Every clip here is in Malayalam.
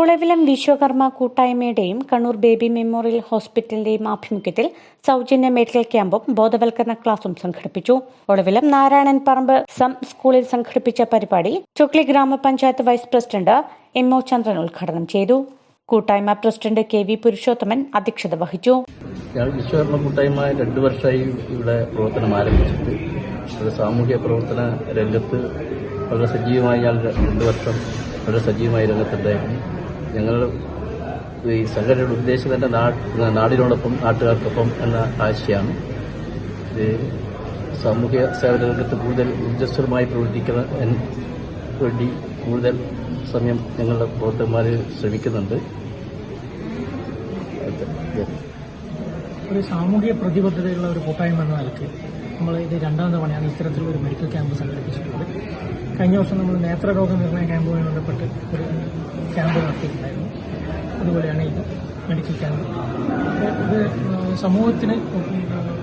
ഉളവിലം വിശ്വകർമ്മ കൂട്ടായ്മയുടെയും കണ്ണൂർ ബേബി മെമ്മോറിയൽ ഹോസ്പിറ്റലിന്റെയും ആഭിമുഖ്യത്തിൽ സൗജന്യ മെഡിക്കൽ ക്യാമ്പും ബോധവൽക്കരണ ക്ലാസും സംഘടിപ്പിച്ചു. ഒളവിലം നാരായണൻ പറമ്പ് സം സ്കൂളിൽ സംഘടിപ്പിച്ച പരിപാടി ചുക്ലി ഗ്രാമപഞ്ചായത്ത് vice president M O Chandran ഉദ്ഘാടനം ചെയ്തു. കൂട്ടായ്മ പ്രസിഡന്റ് കെ വി പുരുഷോത്തമൻ അധ്യക്ഷത വഹിച്ചു. വിശ്വകർമ്മ കൂട്ടായ്മ രണ്ടു വർഷമായി ഇവിടെ പ്രവർത്തനം ആരംഭിച്ചിട്ട്. സാമൂഹ്യ പ്രവർത്തന രംഗത്ത് വളരെ സജീവമായി രണ്ട് വർഷം വളരെ സജീവമായ രംഗത്തുണ്ടായിരുന്നു. ഞങ്ങൾ ഈ സംഘടനയുടെ ഉദ്ദേശം തന്നെ നാടിനോടൊപ്പം നാട്ടുകാർക്കൊപ്പം എന്ന ആശയമാണ് ഇത് സാമൂഹ്യ സേവന രംഗത്ത് കൂടുതൽ ഊർജസ്വരമായി പ്രവർത്തിക്കുന്ന വേണ്ടി കൂടുതൽ സമയം ഞങ്ങളുടെ പ്രവർത്തകന്മാർ ശ്രമിക്കുന്നുണ്ട്. ഒരു സാമൂഹിക പ്രതിബദ്ധതയുള്ള ഒരു കൂട്ടായ്മ എന്ന നിലയ്ക്ക് നമ്മൾ ഇത് രണ്ടാം തവണയാണ് ഒരു മെഡിക്കൽ ക്യാമ്പ് സംഘടിപ്പിച്ചിട്ടുള്ളത്. കഴിഞ്ഞ വർഷം നമ്മൾ നേത്രരോഗ നിർണയ ക്യാമ്പുമായി ബന്ധപ്പെട്ട് ഒരു ക്യാമ്പ് നടത്തിയിട്ടുണ്ടായിരുന്നു. അതുപോലെയാണ് ഇത് മെഡിക്കൽ ക്യാമ്പ്. ഇത് സമൂഹത്തിന്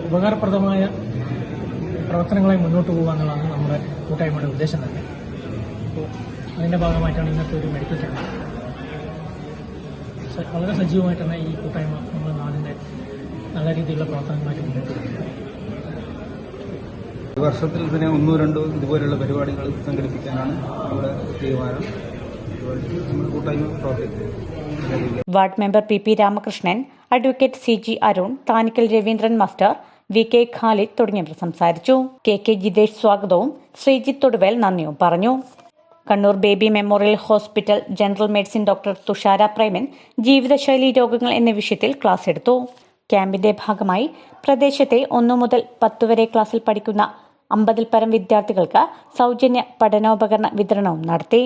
ഉപകാരപ്രദമായ പ്രവർത്തനങ്ങളെ മുന്നോട്ട് പോകുക എന്നുള്ളതാണ് നമ്മുടെ കൂട്ടായ്മയുടെ ഉദ്ദേശം തന്നെ. അപ്പോൾ അതിന്റെ ഭാഗമായിട്ടാണ് ഇന്നത്തെ ഒരു മെഡിക്കൽ ക്യാമ്പ്. വളരെ സജീവമായിട്ടാണ് ഈ കൂട്ടായ്മ നമ്മുടെ നാടിന്റെ നല്ല രീതിയിലുള്ള പ്രവർത്തനങ്ങളായിട്ട് മുന്നോട്ട് പോകുന്നത് വർഷത്തിൽ തന്നെ ഒന്നോ രണ്ടോ ഇതുപോലെയുള്ള പരിപാടികൾ സംഘടിപ്പിക്കാനാണ് നമ്മുടെ തീരുമാനം. Ward member P P Ramakrishnan advocate C G Arun Thanikkal Raveendran master V K Khalid തുടങ്ങിയവർ സംസാരിച്ചു. കെ കെ ജിതേഷ് സ്വാഗതവും. ശ്രീജിത്ത് തൊടുവേൽ നന്ദിയും പറഞ്ഞു. Kannur Baby Memorial Hospital general medicine doctor Thushara Preman ജീവിതശൈലി രോഗങ്ങൾ എന്ന വിഷയത്തിൽ ക്ലാസ് എടുത്തു. ക്യാമ്പിന്റെ ഭാഗമായി പ്രദേശത്തെ ഒന്നു മുതൽ പത്ത് വരെ ക്ലാസ്സിൽ പഠിക്കുന്ന അമ്പതിൽ പരം വിദ്യാർത്ഥികൾക്ക് സൗജന്യ പഠനോപകരണ വിതരണവും നടത്തി.